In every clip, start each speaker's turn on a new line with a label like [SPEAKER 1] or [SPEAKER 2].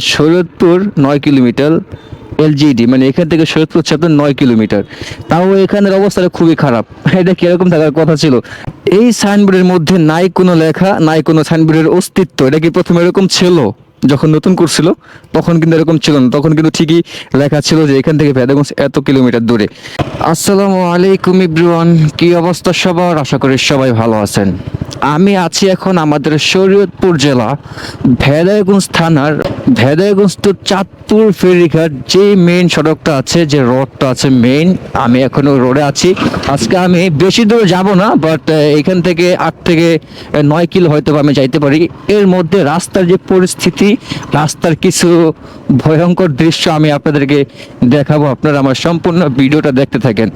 [SPEAKER 1] শরীয়তপুর নয় kilometre LGD মানে এখান থেকে শরৎপুর আপনার নয় কিলোমিটার। তাও এখানের অবস্থাটা খুবই খারাপ। এটা কীরকম থাকার কথা ছিল? এই সাইনবোর্ডের মধ্যে নাই কোনো লেখা, নাই কোনো সাইনবোর্ডের অস্তিত্ব। এটা কি প্রথমে এরকম ছিল? যখন নতুন করছিল তখন কিন্তু এরকম ছিল না। তখন কিন্তু ঠিকই লেখা ছিল যে এখান থেকে ভেদাগঞ্জ এত কিলোমিটার দূরে। আসসালামু আলাইকুম ইব্রুয়ান কি অবস্থা সবার? আশা করি সবাই ভালো আছেন। আমি আছি এখন আমাদের শরীয়তপুর জেলা ভেদায়গঞ্জ থানার ভেদায়গঞ্জ টু চাঁদপুর ফেরিঘাট যে মেইন সড়কটা আছে, যে রোডটা আছে মেইন আমি এখনও রোডে আছি। আজকে আমি বেশি দূর যাব না বাট এখান থেকে আট থেকে নয় কিলো হয়তো আমি যাইতে পারি। এর মধ্যে রাস্তার যে পরিস্থিতি রাস্তার কিছু ভয়ঙ্কর দৃশ্য আমি আপনাদেরকে দেখাবো। আপনারা আমার সম্পূর্ণ ভিডিওটা দেখতে থাকেন।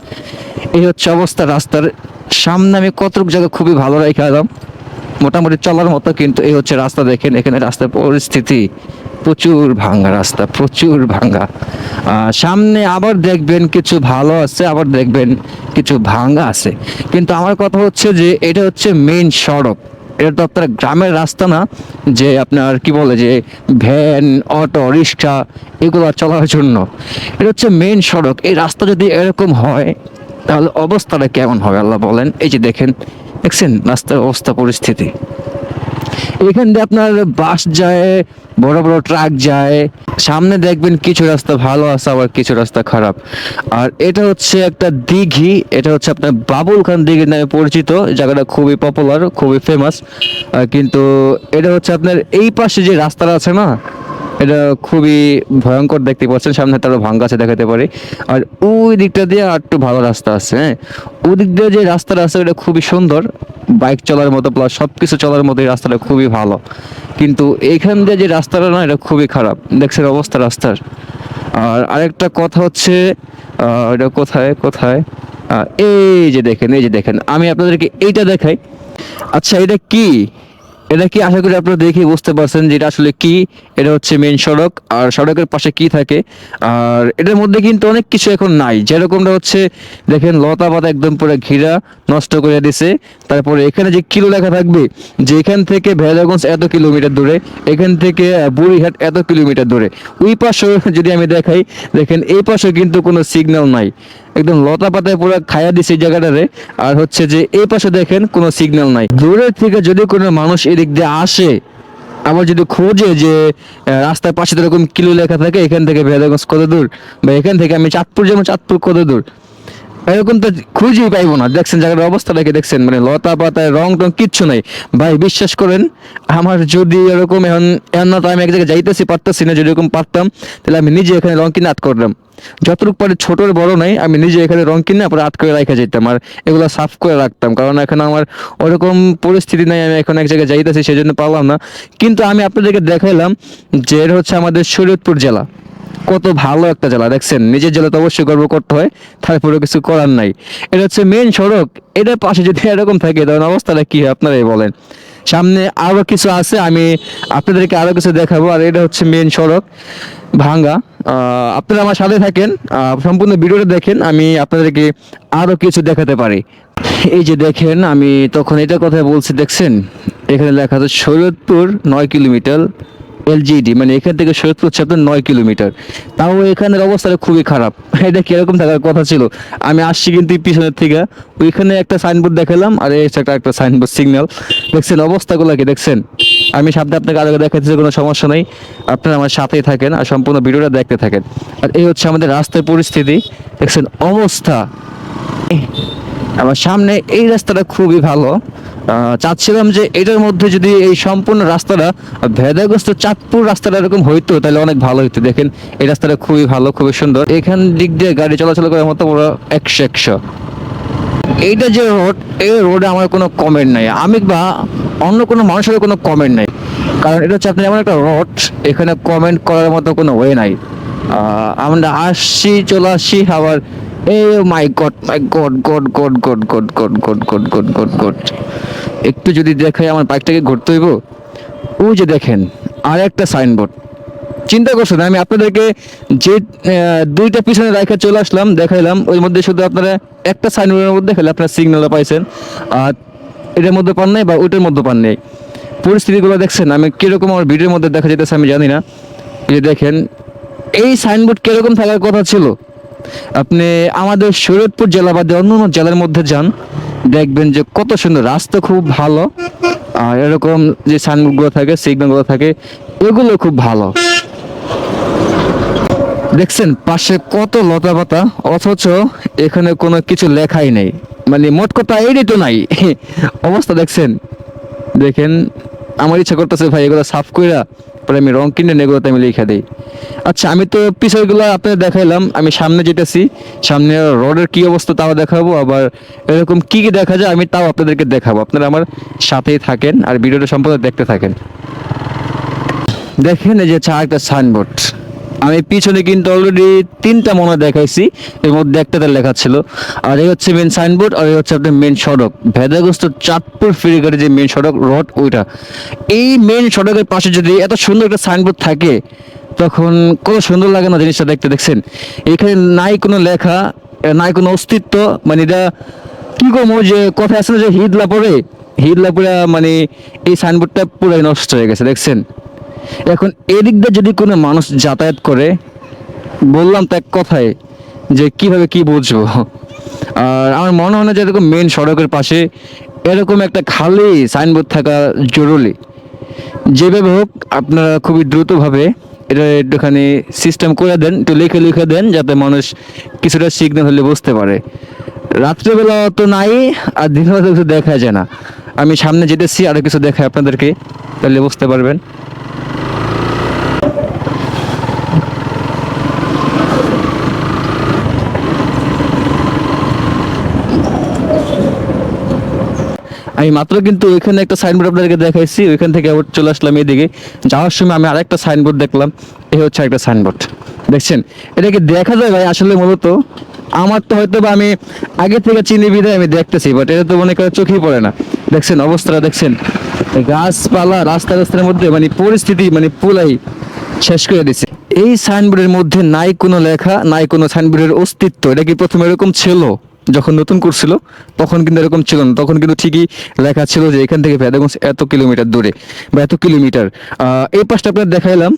[SPEAKER 1] এই হচ্ছে অবস্থা রাস্তার সামনে। আমি কতটুকু জায়গা খুবই ভালো রেখে এলাম। মোটামুটি চলার মতো, কিন্তু এই হচ্ছে রাস্তা দেখেন। এখানে রাস্তার পরিস্থিতি প্রচুর ভাঙ্গা রাস্তা, প্রচুর ভাঙ্গা। সামনে আবার দেখবেন কিছু ভালো আছে, আবার দেখবেন কিছু ভাঙ্গা আছে। কিন্তু আমার কথা হচ্ছে যে, এটা হচ্ছে মেইন সড়ক। এটা তো আপনার গ্রামের রাস্তা না, যে আপনার কি বলে যে ভ্যান, অটো, রিক্সা, এগুলো চলার জন্য। এটা হচ্ছে মেন সড়ক। এই রাস্তা যদি এরকম হয়, তাহলে অবস্থাটা কেমন হবে আল্লাহ বলেন? এই যে দেখেন, দেখছেন রাস্তার অবস্থা, পরিস্থিতি। এখান দিয়ে আপনার বাস যায়, বড় বড় ট্রাক যায়। সামনে দেখবেন কিছু রাস্তা ভালো আছে, আবার কিছু রাস্তা খারাপ। আর এটা হচ্ছে একটা দিঘি, এটা হচ্ছে আপনার বাবুল খান দিঘি নামে পরিচিত, জায়গাটা খুবই পপুলার খুবই ফেমাস কিন্তু এটা হচ্ছে আপনার এই পাশে যে রাস্তাটা আছে না এটা খুবই ভয়ঙ্কর দেখতে পাচ্ছেন, সামনে তারও ভাঙ্গা আছে দেখাতে পারি। আর ওই দিকটা দিয়ে আর একটু ভালো রাস্তা আছে হ্যাঁ? ওই দিক দিয়ে যে রাস্তাটা আছে এটা খুবই সুন্দর, বাইক চলার মতো প্লাস সব কিছু চলার মতো এই রাস্তাটা খুবই ভালো। কিন্তু এইখান দিয়ে যে রাস্তাটা না, এটা খুবই খারাপ। দেখছেন অবস্থা রাস্তার। আর আরেকটা কথা হচ্ছে এটা কোথায় কোথায়? এই যে দেখেন, এই যে দেখেন, আমি আপনাদেরকে এইটা দেখাই। আচ্ছা এটা কি? এটা কি? আশা করি আপনারা দেখে বুঝতে পারছেন যে এটা আসলে কি। এটা হচ্ছে মেন সড়ক। আর সড়কের পাশে কি থাকে? আর এটার মধ্যে কিন্তু অনেক কিছু এখন নাই। যেরকমটা হচ্ছে, দেখেন, লতা পাতা একদম পুরো ঘিরা, নষ্ট করে দিছে। তারপরে এখানে যে কিলো লেখা থাকবে, যে এখান থেকে ভেদাগঞ্জ এত কিলোমিটার দূরে, এখান থেকে বুড়িহাট এত কিলোমিটার দূরে। ওই পাশে যদি আমি দেখাই, দেখেন, এই পাশে কিন্তু কোনো সিগন্যাল নাই। একদম লতা পাতায় পুরো খায়া দিছে এই জায়গাটারে আর হচ্ছে যে এই পাশে দেখেন কোনো সিগন্যাল নাই। দূরের থেকে যদি কোনো মানুষ এদিক দিয়ে আসে, আবার যদি খোঁজে যে রাস্তার পাশে তো এরকম কিলো লেখা থাকে, এখান থেকে ভেদাগঞ্জ কত দূর? বা এখান থেকে আমি চাঁদপুর যেমন চাঁদপুর কত দূর? এরকম তো খুঁজেই পাইবো না। দেখছেন জায়গার দেখে দেখছেন মানে লতা পাতায় রং টং কিচ্ছু নাই। ভাই, বিশ্বাস করেন, আমার যদি এরকম এখন এমন আমি এক জায়গায় যাইতেছি, পারতেছি না যদি এরকম পারতাম, তাহলে আমি নিজে এখানে রং কিনে আট করলাম যতটুকু পারে ছোট বড় নাই, আমি নিজে এখানে রং কিনে পরে আট করে রাখা যেতাম আর এগুলো সাফ করে রাখতাম। কারণ এখন আমার ওরকম পরিস্থিতি নাই, আমি এখন এক জায়গায় যাইতেছি সেই জন্য পারলাম না। কিন্তু আমি আপনাদেরকে দেখাইলাম যে হচ্ছে আমাদের শরীয়তপুর জেলা। কত ভালো একটা জেলা, দেখছেন? নিজের জেলা তো অবশ্যই গর্ব করতে হয় তারপরে কিছু করার নাই। এটা হচ্ছে মেন সড়ক, এটার পাশে যদি এরকম থাকে তখন অবস্থাটা কি হয় আপনারাই বলেন। সামনে আরও কিছু আছে, আমি আপনাদেরকে আরও কিছু দেখাবো, আর এটা হচ্ছে মেন সড়ক, ভাঙ্গা। আপনারা আমার সাথে থাকেন সম্পূর্ণ ভিডিওটা দেখেন, আমি আপনাদেরকে আরও কিছু দেখাতে পারি। এই যে দেখেন, আমি তখন এটা কথা বলছি, দেখছেন? এখানে লেখা আছে শরীয়তপুর নয় কিলোমিটার এলজিডি মানে এখান থেকে সৈয়দপুর হচ্ছে নয় কিলোমিটার। তাও এখানের অবস্থাটা খুবই খারাপ। এটা কীরকম থাকার কথা ছিল? আমি আসছি কিন্তু পিছনের থেকে। ওইখানে একটা সাইনবোর্ড দেখালাম, আর একটা একটা সাইনবোর্ড সিগন্যাল দেখছেন অবস্থাগুলো কি? দেখছেন? আমি সামনে আপনাকে আরও দেখাচ্ছি কোনো সমস্যা নেই। আপনারা আমার সাথেই থাকেন আর সম্পূর্ণ ভিডিওটা দেখতে থাকেন। আর এই হচ্ছে আমাদের রাস্তার পরিস্থিতি। দেখছেন অবস্থা। আমার সামনে এই রাস্তাটা খুবই ভালো। চাচ্ছিলাম যে এটার মধ্যে যদি এই সম্পূর্ণ রাস্তাটা ভেদাগ্রস্ত চাঁদপুর রাস্তাটা এরকম হইতো, তাহলে অনেক ভালো হইতো। দেখেন, এই রাস্তাটা খুবই ভালো, খুবই সুন্দর। এখান দিক দিয়ে গাড়ি চলাচল করার মতো পুরো একশো একশো। এইটা যে রোড এই রোডে আমার কোনো কমেন্ট নাই। আমি বা অন্য কোনো মানুষের কোনো কমেন্ট নাই। কারণ এটা হচ্ছে আপনার এমন একটা রোড এখানে কমেন্ট করার মতো কোনো ওয়ে নাই। আমরা আসছি, চলে আসছি, আবার my god my god god god god god god god god god god god একটু যদি দেখাই আমার বাইকটাকে ঘুরতে হইব ওই যে দেখেন আর একটা সাইনবোর্ড চিন্তা করছেন আমি আপনাদেরকে যে দুইটা পিছনে রেখে চলে আসলাম দেখাইলাম ওই মধ্যে শুধু আপনারা একটা সাইনবোর্ডের মধ্যে খেলে আপনারা সিগন্যালটা পাইছেন আর এটার মধ্যে পান নাই বা ওইটার মধ্যে পান নাই পরিস্থিতিগুলো দেখছেন আমি কীরকম আমার ভিডিওর মধ্যে দেখা যেতেছে আমি জানি না যে দেখেন এই সাইনবোর্ড কীরকম থাকার কথা ছিল আপনি আমাদের শরীয়তপুর জেলা বাদে অন্য অন্য জেলার মধ্যে যান, দেখবেন যে কত সুন্দর রাস্তা খুব ভালো, আর এরকম যে সাইনবোর্ডগুলো থাকে সিগন্যালগুলো থাকে, এগুলো খুব ভালো। দেখছেন, পাশে কত লতা পাতা, অথচ এখানে কোনো কিছু লেখাই নেই। মানে মোট কথা এটাই তো নাই। অবস্থা দেখছেন, দেখেন, আমার ইচ্ছা করতেছে ভাই এগুলো সাফ কইরা পরে আমি রং কিনে এগুলোতে আমি লিখে দিই। আচ্ছা আমি তো পিছয়গুলো আপনাদের দেখাইলাম, আমি সামনে যেটাছি সামনে রডের কি অবস্থা তাও দেখাবো, আবার এরকম কি কি দেখা যায় আমি তাও আপনাদেরকে দেখাবো। আপনারা আমার সাথেই থাকেন আর ভিডিওটা সম্পূর্ণ দেখতে থাকেন। দেখেন এই যে চা একটা সাইনবোর্ড আমি পিছনে কিন্তু অলরেডি তিনটা মনে দেখাইছি, এর মধ্যে একটাতে লেখা ছিল। আর এই হচ্ছে মেন সাইনবোর্ড আর এই হচ্ছে আপনার মেন সড়ক। ভেদাগ্রস্ত চাঁদপুর ফেরিঘাটে যে মেন সড়ক রড ওইটা। এই মেন সড়কের পাশে যদি এত সুন্দর একটা সাইনবোর্ড থাকে, তখন কত সুন্দর লাগে না জিনিসটা দেখতে, দেখছেন? এখানে নাই কোনো লেখা নাই কোনো অস্তিত্ব মানে এটা কি করব যে কথা না যে হিদলা পরে হিদলা পরে মানে এই সাইনবোর্ডটা পুরাই নষ্ট হয়ে গেছে, দেখছেন? এখন এদিক দিয়ে যদি কোনো মানুষ যাতায়াত করে, বললাম তো এক কথায় যে কীভাবে কি বুঝব? আর আমার মনে হয় না যে এরকম মেন সড়কের পাশে এরকম একটা খালি সাইনবোর্ড থাকা জরুরি। যেভাবে হোক, আপনারা খুবই দ্রুতভাবে এটা একটুখানি সিস্টেম করে দেন, একটু লিখে লিখে দেন, যাতে মানুষ কিছুটা সিগন্যাল হলে বুঝতে পারে। রাত্রেবেলা তো নাই, আর দিনের বেলা তো কিছু দেখা যায় না। আমি সামনে যেতেছি আরও কিছু দেখাই আপনাদেরকে, তাহলে বুঝতে পারবেন। আমি মাত্র কিন্তু ওইখানে একটা সাইনবোর্ড আপনাদেরকে দেখাইছি, ওইখান থেকে আবার চলে আসলাম এইদিকে যাওয়ার সময় আমি আরেকটা সাইনবোর্ড দেখলাম, এ হচ্ছে একটা সাইনবোর্ড দেখছেন? এটাকে দেখা যায় ভাই আসলে মূলত? আমার তো হয়তো বা আমি আগে থেকে চিনি বিধায় আমি দেখতেছি বাট এটা তো মনে করে চোখেই পড়ে না। দেখছেন অবস্থাটা, দেখছেন? গাছপালা রাস্তা রাস্তার মধ্যে মানে পরিস্থিতি মানে পুলাই শেষ করে দিছে। এই সাইনবোর্ডের মধ্যে নাই কোনো লেখা, নাই কোনো সাইনবোর্ডের অস্তিত্ব। এটা কি প্রথমে এরকম ছিল যখন নতুন করছিল তখন কিন্তু এরকম ছিল না। তখন কিন্তু ঠিকই লেখা ছিল যে এখান থেকে ভেদাগঞ্জ এত কিলোমিটার দূরে বা এত কিলোমিটার। এই পাশটা আপনার দেখাইলাম।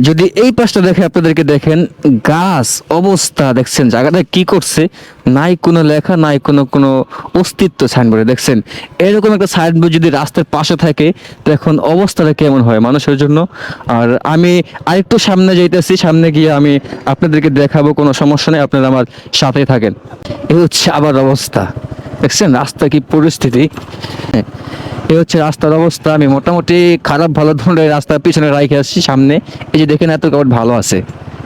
[SPEAKER 1] যদি এই পাশটা দেখে আপনাদেরকে দেখেন, গাছ অবস্থা দেখছেন, জায়গাটা কি করছে? নাই কোনো লেখা, নাই কোনো কোনো অস্তিত্ব সাইনবোর্ডে দেখছেন? এরকম একটা সাইনবোর্ড যদি রাস্তার পাশে থাকে, তো এখন অবস্থাটা কেমন হয় মানুষের জন্য? আর আমি আরেকটু সামনে যাইতেছি, সামনে গিয়ে আমি আপনাদেরকে দেখাবো, কোনো সমস্যা নেই, আপনারা আমার সাথেই থাকেন। এই হচ্ছে আবার অবস্থা। দেখছেন, রাস্তা কি পরিস্থিতি? হ্যাঁ। এই হচ্ছে রাস্তার অবস্থা। আমি মোটামুটি খারাপ ভালো ধরনের রাস্তার পিছনে রাখে আসছি সামনে। এই যে দেখেন এত কাপড় ভালো আছে।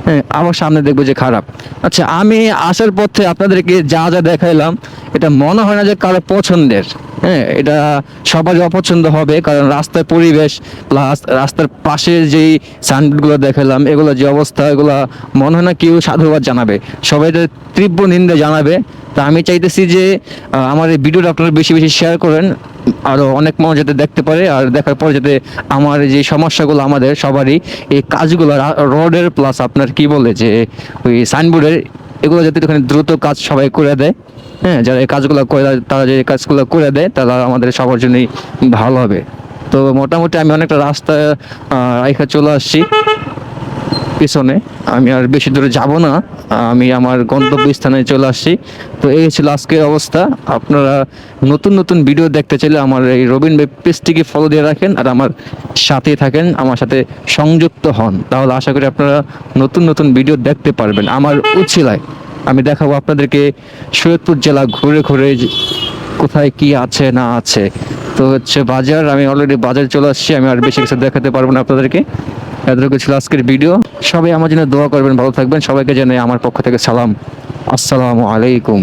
[SPEAKER 1] হ্যাঁ আমার সামনে দেখব যে খারাপ। আচ্ছা আমি আসার পথে আপনাদেরকে যা যা দেখাইলাম, এটা মনে হয় না যে কারও পছন্দের। হ্যাঁ এটা সবারই অপছন্দ হবে, কারণ রাস্তার পরিবেশ প্লাস রাস্তার পাশে যেই সাইনবোর্ডগুলো দেখালাম এগুলো যে অবস্থা, এগুলো মনে হয় না কেউ সাধুবাদ জানাবে। সবাই তীব্র নিন্দা জানাবে তা আমি চাইতেছি যে আমার এই ভিডিওটা আপনারা বেশি বেশি শেয়ার করেন আরও অনেক মানুষ যাতে দেখতে পারে, আর দেখার পর যাতে আমার যে সমস্যাগুলো আমাদের সবারই, এই কাজগুলো রোডের প্লাস আপনার কি বলে যে, ওই সাইনবোর্ডের এগুলো যাতে ওখানে দ্রুত কাজ সবাই করে দেয় হ্যাঁ যারা এই কাজগুলো করে, তারা যে কাজগুলো করে দেয়, তারা আমাদের সবার জন্যই ভালো হবে। তো মোটামুটি আমি অনেকটা রাস্তা রেখা চলে আসছি। পিছনে, আমি আর বেশি দূরে যাব না, আমি আমার গন্তব্য স্থানে চলে আসছি। তো এই ছিল আজকের অবস্থা। আপনারা নতুন নতুন ভিডিও দেখতে চাইলে আমার এই রবিন ভাই পেজটিকে ফলো দিয়ে রাখেন আর আমার সাথে থাকেন, আমার সাথে সংযুক্ত হন। তাহলে আশা করি আপনারা নতুন নতুন ভিডিও দেখতে পারবেন আমার উচ্ছিলায়। আমি দেখাবো আপনাদেরকে সৈয়দপুর জেলা ঘুরে ঘুরে কোথায় কি আছে, না আছে। তো হচ্ছে বাজার, আমি অলরেডি বাজারে চলে আসছি, আমি আর বেশি কিছু দেখাতে পারব না আপনাদেরকে। এতটুকু ছিল আজকের ভিডিও। সবাই আমার জন্য দোয়া করবেন, ভালো থাকবেন। সবাইকে জানাই আমার পক্ষ থেকে সালাম। আসসালামু আলাইকুম।